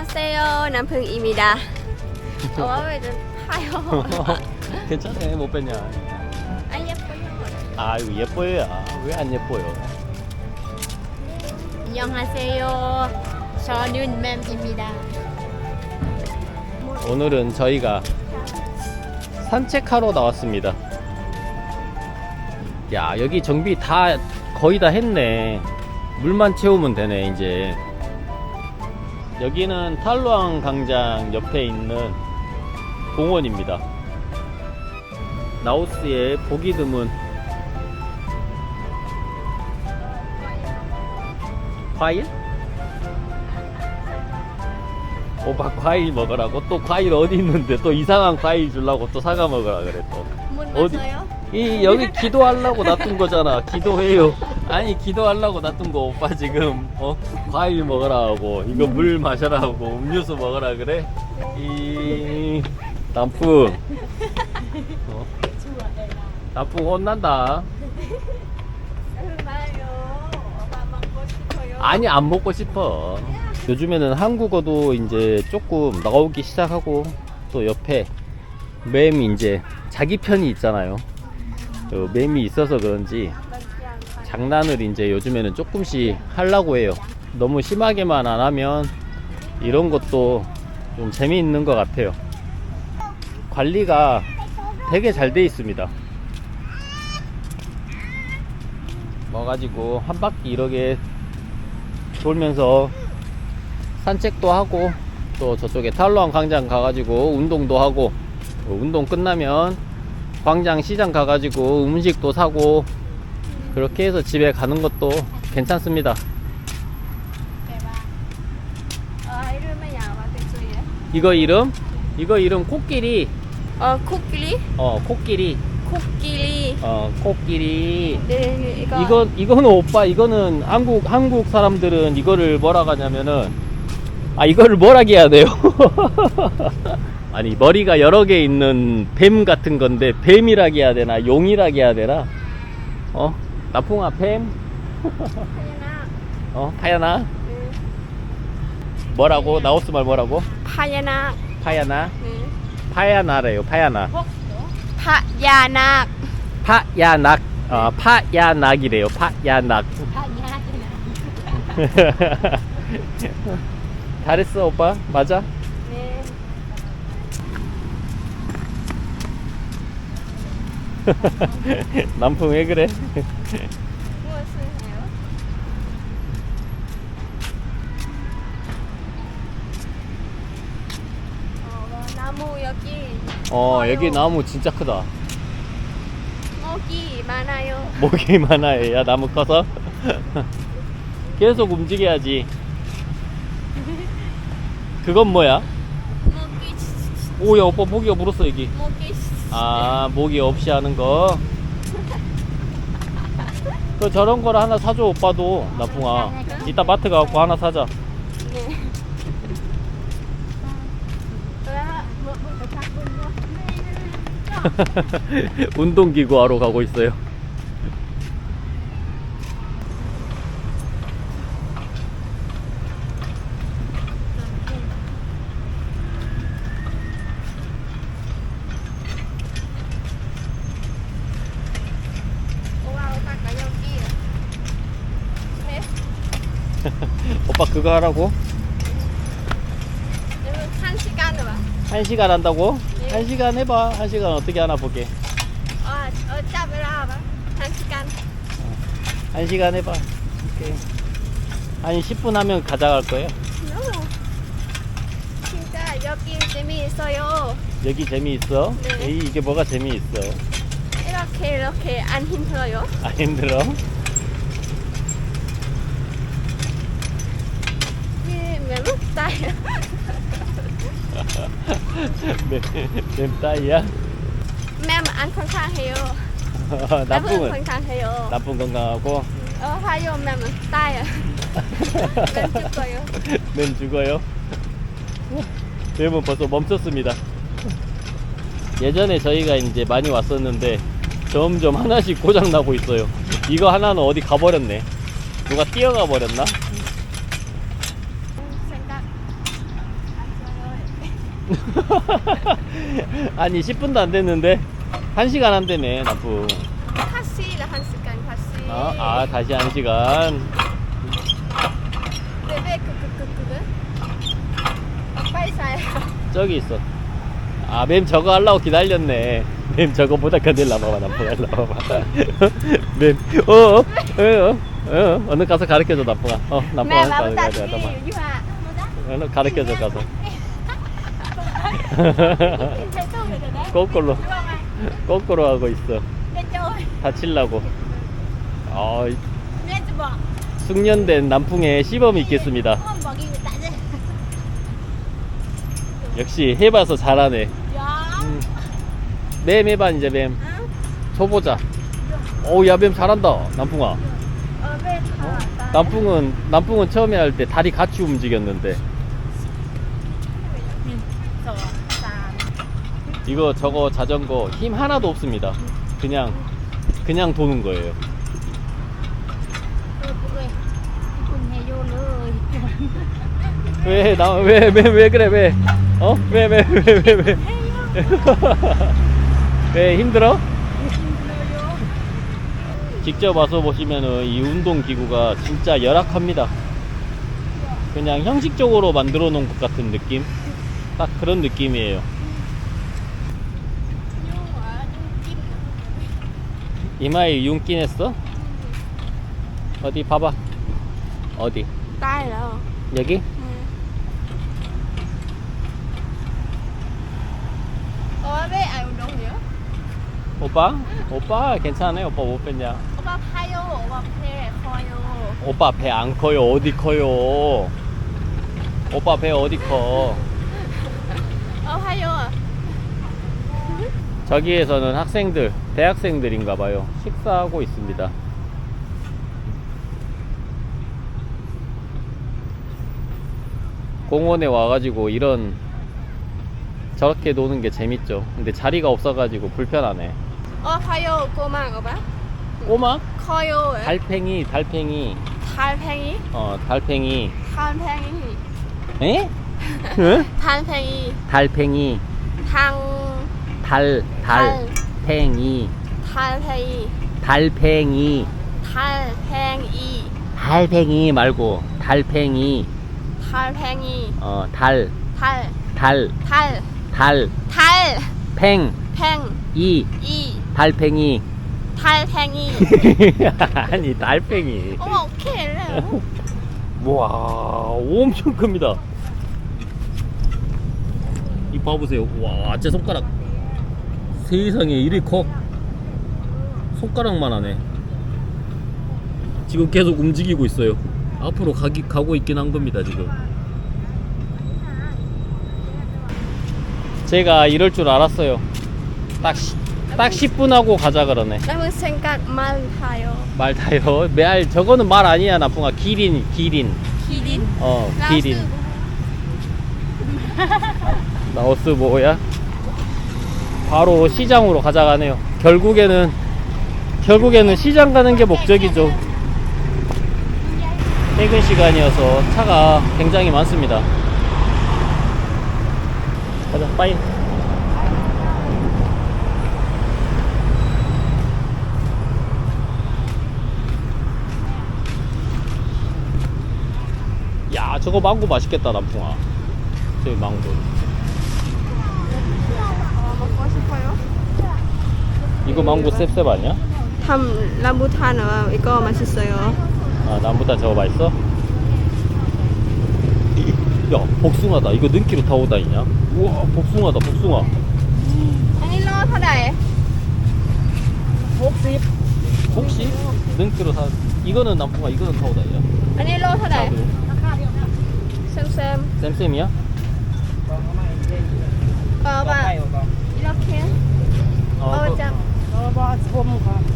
안녕하세요. 남풍입니다. 어, 왜좀 타요? 괜찮아 못 뺐냐 아, 예뻐요. 아유 예뻐요 왜 안 예뻐요 안녕하세요. 저는 맴입니다. 오늘은 저희가 산책하러 나왔습니다 야 여기 정비 다 거의 다 했네 물만 채우면 되네 이제 여기는 탈루앙 광장 옆에 있는 공원입니다 라오스의 보기 드문 과일? 오빠 과일 먹으라고 또 과일 어디 있는데 또 이상한 과일 주려고 또 사과 먹으라 그래 또문 어디? 맞아요? 이 여기 기도하려고 놔둔 거잖아. 기도해요. 아니 기도하려고 놔둔 거 오빠 지금 어 과일 먹으라 하고 이거 물 마셔라 하고 음료수 먹으라 그래. 이 남풍. 어? 남풍 혼난다. 정말요. 오빠 먹고 싶어요. 아니 안 먹고 싶어. 요즘에는 한국어도 이제 조금 나오기 시작하고 또 옆에 맴 이제 자기 편이 있잖아요. 어, 맴이 있어서 그런지 장난을 이제 요즘에는 조금씩 하려고 해요. 너무 심하게만 안 하면 이런 것도 좀 재미있는 것 같아요. 관리가 되게 잘 돼 있습니다. 와가지고 한 바퀴 이렇게 돌면서 산책도 하고 또 저쪽에 탈로한 광장 가가지고 운동도 하고 어, 운동 끝나면 광장 시장 가가지고 음식도 사고 그렇게 해서 집에 가는 것도 괜찮습니다. 야마겠어요? 이거 이름? 이거 이름 코끼리. 어, 코끼리? 어, 코끼리. 코끼리. 어, 코끼리. 네, 이거. 이거 이거는 오빠 이거는 한국 한국 사람들은 이거를 뭐라 하냐면은 아 이거를 뭐라고 해야 돼요? 아니 머리가 여러 개 있는 뱀 같은 건데 뱀이라고 해야 되나 용이라고 해야 되나? 어 나풍아 뱀? 파야나. 어 파야나? 네. 뭐라고 나우스 말 뭐라고? 파야나. 파야나? 네. 파야나래요 파야나 파야낙. 파야낙 어 파야낙이래요 파야낙 파야낙. 잘했어 오빠 맞아? 네. 남풍 왜 그래? 무엇을 해요? 어, 나무 여기. 어 커요. 여기 나무 진짜 크다 먹이 많아요. 목이 많아요 야 나무 커서 계속 움직여야지 그건 뭐야? 먹이. 오야 오빠 모기가 물었어 여기 먹이. 아 모기 없이 하는 거. 그 저런 거를 하나 사줘 오빠도. 나풍아. 이따 마트 가갖고 하나 사자. 뭐. 운동기구 하러 가고 있어요 우와, 오빠가 여기. 네. 오빠 그거 하라고? 한 시간 와. 한 시간 한다고? 네. 한 시간 해봐 한 시간 어떻게 하나 보게 어, 어, 잡으라 봐. 한 시간. 한 시간 해봐 오케이 한 10분 하면 가져갈 거예요 No. 진짜 여기 재미있어요. 여기 재미있어? 네. 에이, 이게 뭐가 재미있어? 이렇게 이렇게 안 힘들어요. 안 힘들어? 네, 매우 따요. 네, 뱀따이야? 맴안 건강해요. 맴은 나쁨은? 건강해요. 나쁜 건강하고 어, 하요 맴은 따요. 맴 죽어요. 뱀 죽어요? 뱀은 벌써 멈췄습니다 예전에 저희가 이제 많이 왔었는데 점점 하나씩 고장 나고 있어요 이거 하나는 어디 가버렸네 누가 뛰어가 버렸나? 생각 아니 10분도 안 됐는데. 1시간 안 되네 타시 là 한 시간 타시. 어? 아 다시 1시간. 왜왜 그그 그그? 빨리 사요. 저기 있어. 아 맴 저거 하려고 기다렸네. 맴 저거 보다 견딜라 봐봐 남풍아 일로 와봐 맴 어어 어어 어 어느 가서 가르쳐줘 남풍아 어 bảo 가서 ta 가르쳐줘 어느 가르쳐줘 가서 거꾸로? 거꾸로 하고 있어. 다칠라고 cho bỏ. 숙련된 남풍에 시범이 있겠습니다. 역시 해봐서 잘하네. 음. 맴 해봐 이제 맴 Hả? 쳐보자 오야 맴 잘한다 남풍아. 남풍은 남풍은 처음에 할 때 다리 같이 움직였는데 이거 저거 자전거 힘 하나도 없습니다 그냥 그냥 도는 거예요. 왜 나 왜 왜 왜 그래 왜 어? 왜 왜 왜 왜 왜 왜 힘들어? 직접 와서 보시면은 이 운동 기구가 진짜 열악합니다. 그냥 형식적으로 만들어 놓은 것 같은 느낌? 딱 그런 느낌이에요. 이마에 윤기 냈어? 어디 봐봐. 어디? Đâu? 여기? 운동 nữa? 오빠? 오빠 괜찮아요. 오빠 못 뺐냐? 오빠 파요. 오빠 배 커요. 오빠 배 안 커요. 어디 커요? 오빠 배 어디 커? 어 파요. 저기에서는 학생들, 대학생들인가 봐요. 식사하고 있습니다. 공원에 와가지고 이런 저렇게 노는 게 재밌죠. 근데 자리가 없어가지고 불편하네. 어 파요. 꼬막 오빠. 꼬마? 커요. 달팽이, 달팽이, 달팽이. 어, 달팽이. 달팽이. 에? 응? 달팽이. 달팽이, 당. 달, 달, 팽이, 달팽이. 달팽이, 달팽이. 달팽이 말고 달팽이, 달팽이. 어, 달, 달. 달, 달. 달, 달. 팽, 팽. 이, 이. 달팽이. 달팽이. 아니, 달팽이. 어머 어떡해. 와, 엄청 큽니다. 이 봐보세요. 와, 제 손가락. 세상에 이리 커. 손가락만 하네. 지금 계속 움직이고 있어요. 앞으로 가기, 가고 있긴 한 겁니다, 지금. 제가 이럴 줄 알았어요. 딱, 시- 딱 10분 하고 가자 그러네. 나는 생각만 하요. 말 타요. 말, 저거는 말 아니야, 나풍아. 기린, 기린. 기린. 어. 기린. 라오스 뭐야? 바로 시장으로 가자가네요. 결국에는 결국에는 시장 가는 게 목적이죠. 퇴근 시간이어서 차가 굉장히 많습니다. 가자, 빠이. 야, 저거 망고 맛있겠다, 남풍아. 저기 망고. 어, 먹고 싶어요? 이거 망고 셉셉 아니야? 탐 람부탄은 이거 맛있어요. 아, 남보다 저거 맛있어? 야, 복숭아다. 이거 능기로 타고 다니냐? 우와, 복숭아다, 복숭아. 아니 로 ท่าไหร่ 혹시? 혹시? 능기로 타. 이거는 남풍아, 이거는 타고 다니냐? อันนี้โลเท่าไหร่ 자두. เซมเซม 쌤쌤이야? เออป่ะอีล็อกเคน 어, เออจัง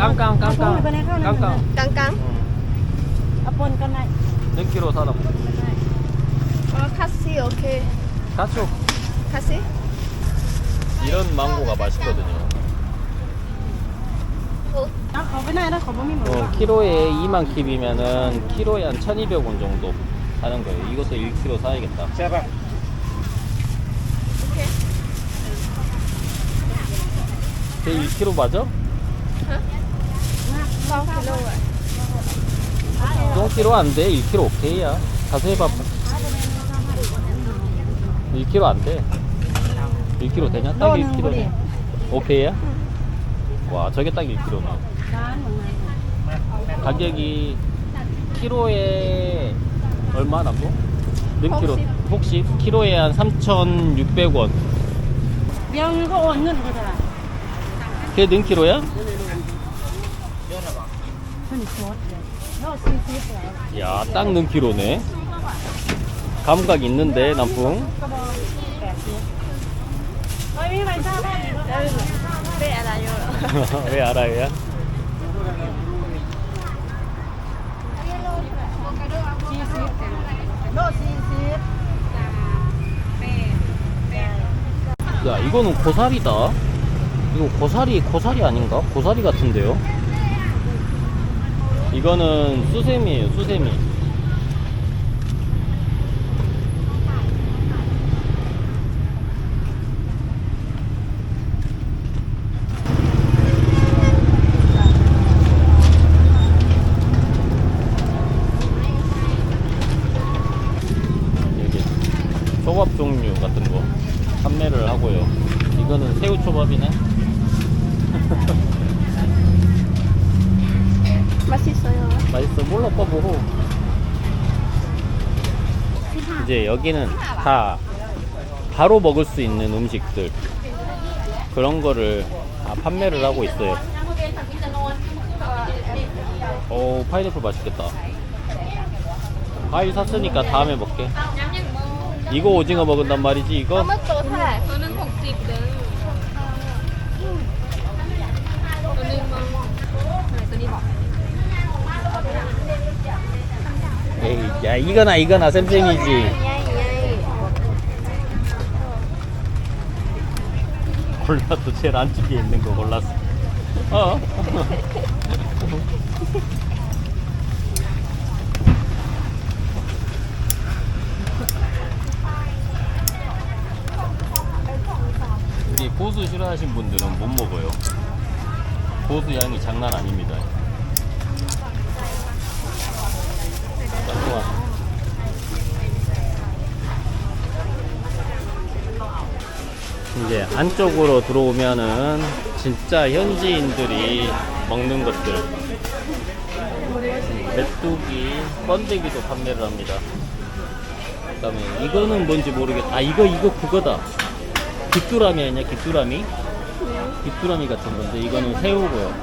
깡깡, 깡깡. 깡깡. กังกัง 응. เอาปนกันหน่อย 능기로 사다. เออคัสซี่โอเค 가쇼. คัสซี่ 이런 망고가 맛있거든요. เอาขอไปหน่อยนะขอบ่มีหมด 어, 키로에 2만 킵이면은 키로에 한 1,200원 정도 하는 거예요. 이것도 1kg 사야겠다. 걔 1kg 맞아? Ạ? 0kg 안 돼. 1kg 오케이야. 가서 해봐. 1kg 안 돼. 1kg 되냐? 딱 1kg. 오케이야? 와, 저게 딱 1kg네. Bán một ngày. 가격이 키로에 얼마 남고? 는 키로? 혹시 키로에 한 3,600원. Biang có ổn ngân của ta. 그 게는 키로야? 야, 딱 는 키로네. 감각 있는데, 남풍. 왜 알아요? 야, 이거는 고사리다. 이거 고사리, 고사리 아닌가? 고사리 같은데요? 이거는 수세미예요, 수세미. 여기 초밥 종류 같은 거 판매를 하고요. 이거는 새우 초밥이네. 맛있어요. 맛있어 몰라 떠보고. 이제 여기는 다 바로 먹을 수 있는 음식들 그런 거를 다 판매를 하고 있어요. 오 파인애플 맛있겠다. 과일 샀으니까 다음에 먹게. 이거 오징어 먹은단 말이지 이거? Nên phục dịp đến. Có 에이, 야 이거나 이거나 쌤쌤이지. 골라도 제일 안쪽에 있는 거 골랐어. 어? 우리 고수 싫어하신 분들은 못 먹어요. 고수 양이 장난 아닙니다. 이제 안쪽으로 들어오면은 진짜 현지인들이 먹는 것들 메뚜기, 번데기도 판매를 합니다. 그 다음에 이거는 뭔지 모르겠다. 아 이거 이거 그거다. 귀뚜라미 아니야? 귀뚜라미? 귀뚜라미 같은 건데 이거는 새우고요.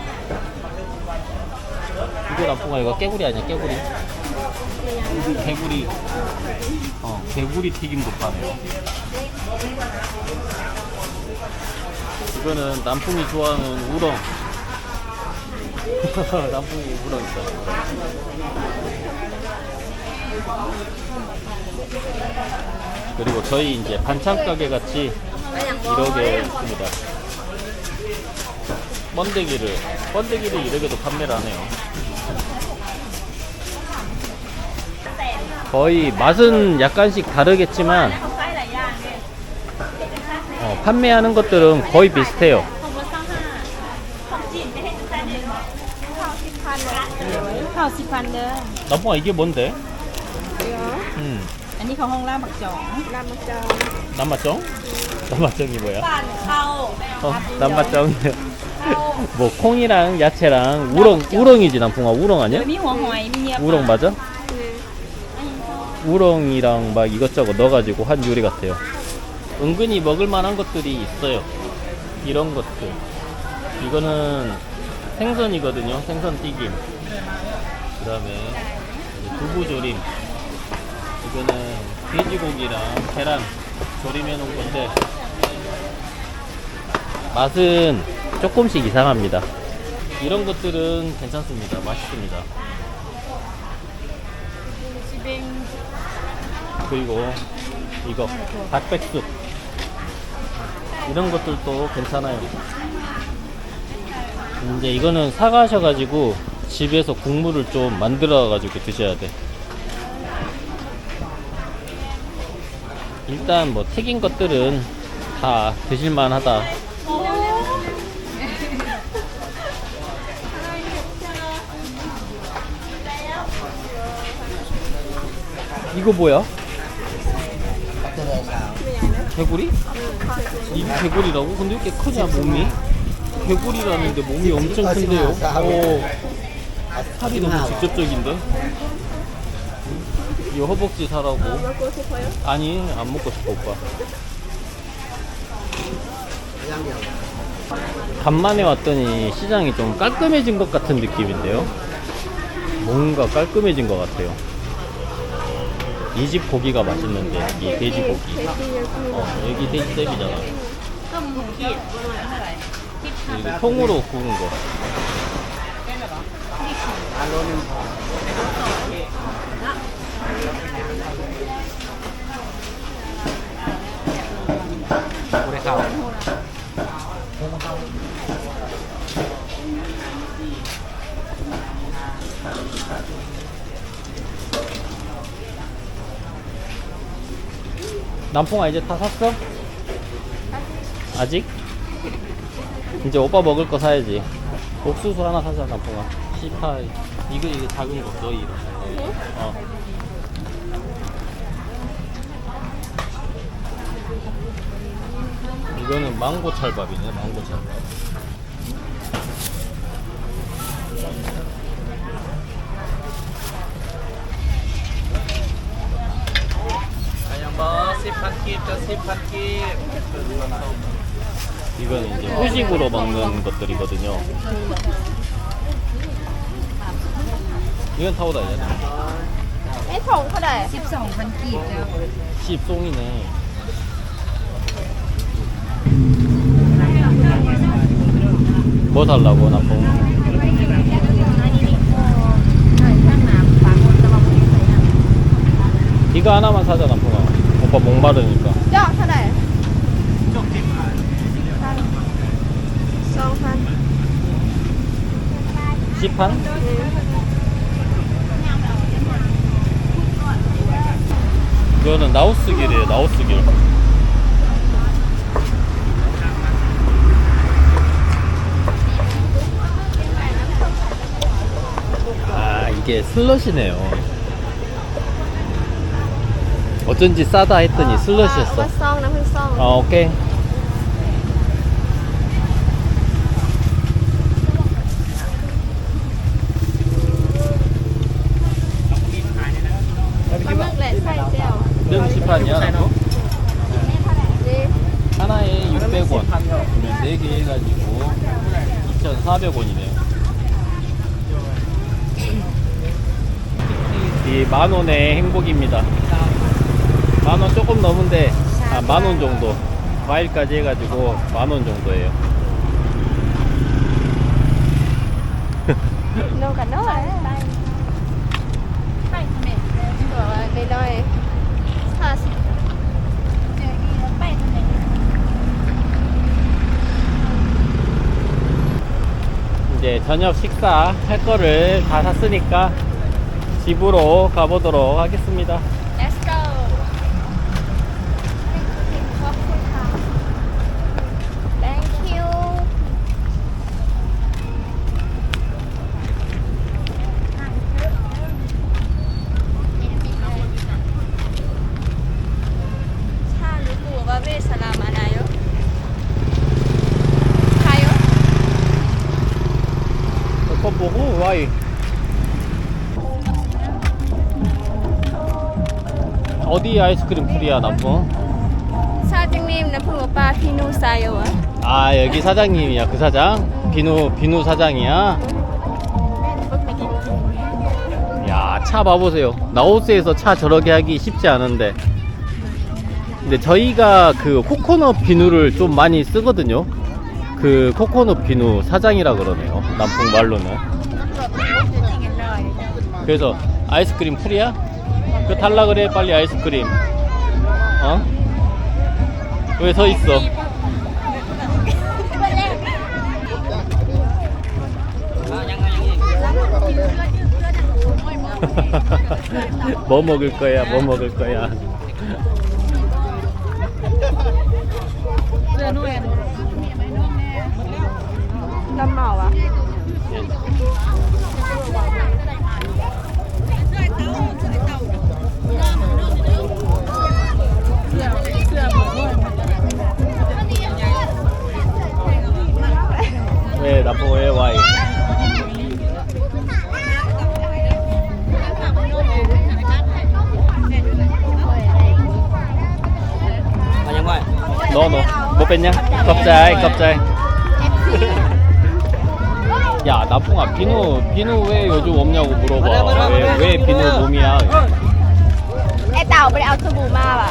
이거 나쁜가 이거 깨구리 아니야? 깨구리? 개구리. 어 개구리 튀김도 파네요. 이거는 남풍이 좋아하는 우렁. 남풍이 우렁 있다. 그리고 저희 이제 반찬 가게 같이 이렇게 있습니다. 번데기를 번데기를 이렇게도 판매를 하네요. 거의 맛은 약간씩 다르겠지만 어, 판매하는 것들은 거의 비슷해요. Khảo xì phàn đơ. 남봉아 이게 뭔데? Đó. 음, อันนี้ของห้องล่าบักจอง Làm một tròn. 남맛정? 남맛정이 뭐야? ปั่นเข้า 어, 남맛정. 뭐 콩이랑 야채랑 우렁 우렁이지 남봉아 우렁 아니야? มีหัวหอยมีเนีย 우렁 맞아? 우렁이랑 막 이것저것 넣어가지고 한 요리 같아요. 은근히 먹을 만한 것들이 있어요. 이런 것들. 이거는 생선이거든요. 생선 튀김. 그 다음에 두부조림. 이거는 돼지고기랑 계란 조림해 놓은 건데 맛은 조금씩 이상합니다. 이런 것들은 괜찮습니다. 맛있습니다. 그리고 이거 닭백숙 이런 것들도 괜찮아요. 이제 이거는 사가셔가지고 집에서 국물을 좀 만들어가지고 드셔야 돼. 일단 뭐 튀긴 것들은 다 드실만 하다. 이거 뭐야? 개구리? 이게 개구리라고? 근데 왜 이렇게 크냐 몸이? 개구리라는데 몸이 엄청 큰데요? 오, 살이 너무 직접적인데? 이 허벅지 사라고? 먹고 싶어요? 아니 안 먹고 싶어 오빠 간만에 왔더니 시장이 좀 깔끔해진 것 같은 느낌인데요 뭔가 깔끔해진 것 같아요 이 집 고기가 맛있는데 이 돼지 고기. 어 여기 돼지집이잖아 이거 통으로 구운 거 오래 가 남풍아 이제 다 샀어? 아직? 이제 오빠 먹을 거 사야지 옥수수 하나 사자 남풍아 18 이거 이거 작은 거 너희 이거 어. 이거는 망고 찰밥이네 망고 찰밥 이거는 이제 후식으로 먹는 것들이거든요 이건 타오다이잖아 ไอ้ถุงเท่าไหร่ 12,000กีบเจ้า 씹송이네 뭐 달라고 남풍 ใช่ช่างน้ำฝากคนจะมาพูดใส่น้ำ 이거 하나만 사자 남풍아 오빠 목마르니까 시판? 이거는 나우스 길이에요, 나우스 길. 아, 이게 슬롯이네요. 어쩐지 싸다 했더니 슬롯이었어. 어, 오케이. 동그라미야 하나에 600원. 그러면 4개 해가지고 2,400원이네요 이 만원의 행복입니다. 만원 조금 넘은데 아, 만원 정도. 과일까지 해가지고 만원 정도예요. no, no, no, no, no, no, no, no, no, no, 40. 이제 저녁 식사 할 거를 다 샀으니까 집으로 가보도록 하겠습니다. 아이스크림 풀이야 남부? 사장님 나 붕어빠 피누 사요 아 여기 사장님이야 그 사장? 비누 비누 사장이야? 야 차 봐보세요 나우스에서 차 저렇게 하기 쉽지 않은데 근데 저희가 그 코코넛 비누를 좀 많이 쓰거든요 그 코코넛 비누 사장이라 그러네요 남풍 말로는 그래서 아이스크림 풀이야? 그 탈라 그래 빨리 아이스크림 어? 왜 서 있어? 뭐 먹을 거야? 뭐 먹을 거야? 땀 나와. 겁잘, 겁잘. 야, 나풍아, 비누, 비누 왜 요즘 없냐고 물어봐. 왜, 왜 비누 봄이야? ไอ้เต่าไปเอาสบู่มาป่ะ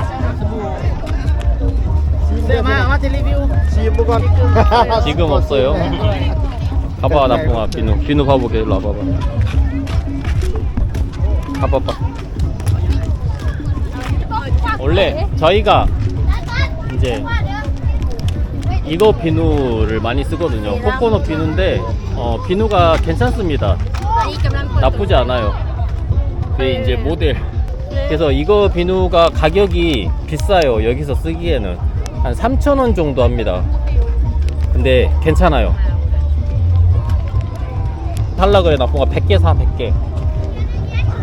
지금 없어요. 봐봐, 나풍아, 비누. 비누 봐보게, 일로 와봐봐. 봐봐봐. 원래 저희가 이제 이거 비누를 많이 쓰거든요. 코코넛 비누인데 어, 비누가 괜찮습니다. 나쁘지 않아요. 근데 이제 모델. 그래서 이거 비누가 가격이 비싸요. 여기서 쓰기에는. 한 3,000원 정도 합니다. 근데 괜찮아요. 살라 그래 나쁜가 100개 사 100개.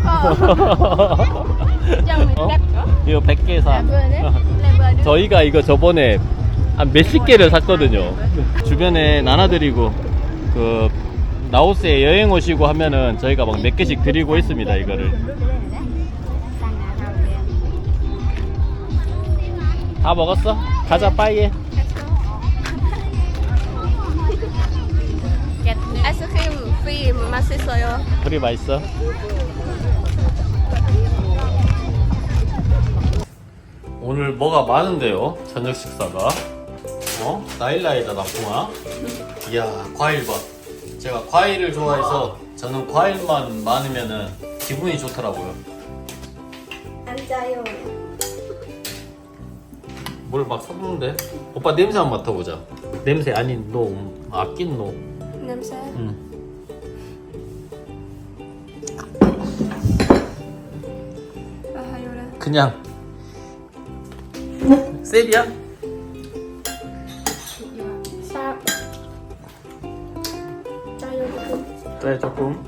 어? 이거 100개 사. 저희가 이거 저번에 아, 한 몇십 개를 샀거든요. 주변에 나눠드리고 그 나우스에 여행 오시고 하면은 저희가 막 몇 개씩 드리고 있습니다. 이거를 다 먹었어? 가자 빠이에. 맛있어요. 우리 맛있어? 오늘 뭐가 많은데요? 저녁 식사가. 어? 나일라이다 나풍아. 이야 과일밭 제가 과일을 좋아해서 저는 과일만 많으면 기분이 좋더라고요. 앉아요. 뭘 막 섞는데? 오빠 냄새 한번 맡아보자. 냄새 아닌 너 아낀 너 냄새? 응. 아, 그냥. 세비야? 그래 조금.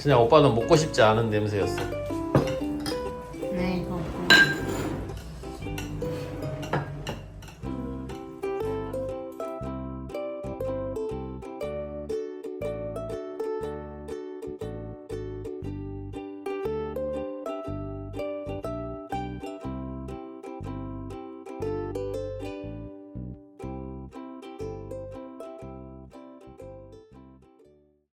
그냥 오빠는 먹고 싶지 않은 냄새였어.